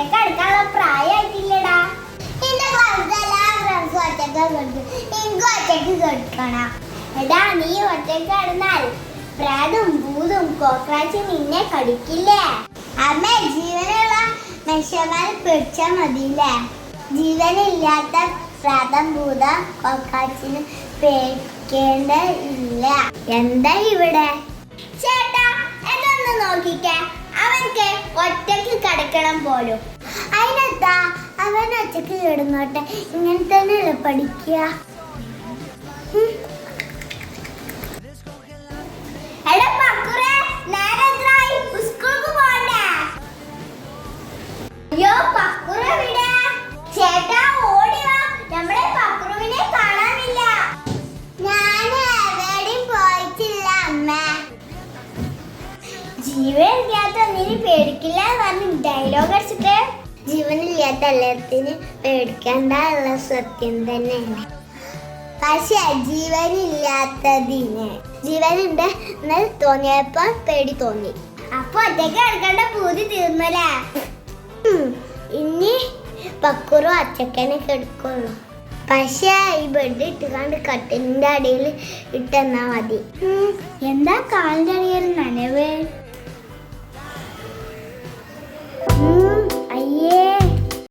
ഒറ്റയ്ക്ക് അടുക്കാനുള്ള പ്രായമായിട്ടില്ലടാ. എന്റെ ക്ലാസ് എല്ലാ ഫ്രണ്ട്സും ഒറ്റയ്ക്ക് കൊടുക്കും എനിക്ക് ഒറ്റയ്ക്ക് കൊടുക്കണം എടാ നീ ഒറ്റയ്ക്ക് കിടന്നാൽ പ്രാതും ഭൂതും കോക്രാച്ചും നിന്നെ കടിക്കില്ലേ? അമ്മ ജീവനുള്ള മനുഷ്യന്മാരെ പിടിച്ചാൽ മതിയില്ലേ? ജീവനില്ലാത്ത പ്രാതം ഭൂതം കോക്രാച്ചിന് പേടിക്കേണ്ട ഇല്ല എന്താ ഇവിടെ? ചേട്ടാ എന്നൊന്ന് നോക്കിക്കേ. കിടക്കണം പോലും. അതിനെന്താ? അവൻ ഒറ്റയ്ക്ക് കിടന്നോട്ടെ. ഇങ്ങനെ തന്നെയല്ലേ പഠിക്കുക? ജീവനില്ലാത്ത ഒന്നിന് പേടിക്കില്ല പറഞ്ഞ് ഡയലോഗ് അടിച്ചിട്ട് ജീവനില്ലാത്ത എല്ലാത്തിന് പേടിക്കണ്ട ഉള്ള സത്യം തന്നെയാണ്. പക്ഷെ ജീവനില്ലാത്തതിന് ജീവനുണ്ട് എന്നാൽ തോന്നിയപ്പോ പേടി തോന്നി. അപ്പൊ ഒറ്റയ്ക്ക് എടുക്കേണ്ട പൂതി തീർന്നല്ലേ? ഇനി പക്കുറും അച്ചക്കനെ കെടുക്കുള്ളൂ. പക്ഷേ ഈ ബെഡ് ഇട്ടുകാണ്ട് കട്ടിലിന്റെ അടിയിൽ ഇട്ടെന്നാ മതി. എന്താ കാലിന്റെ അടിയിൽ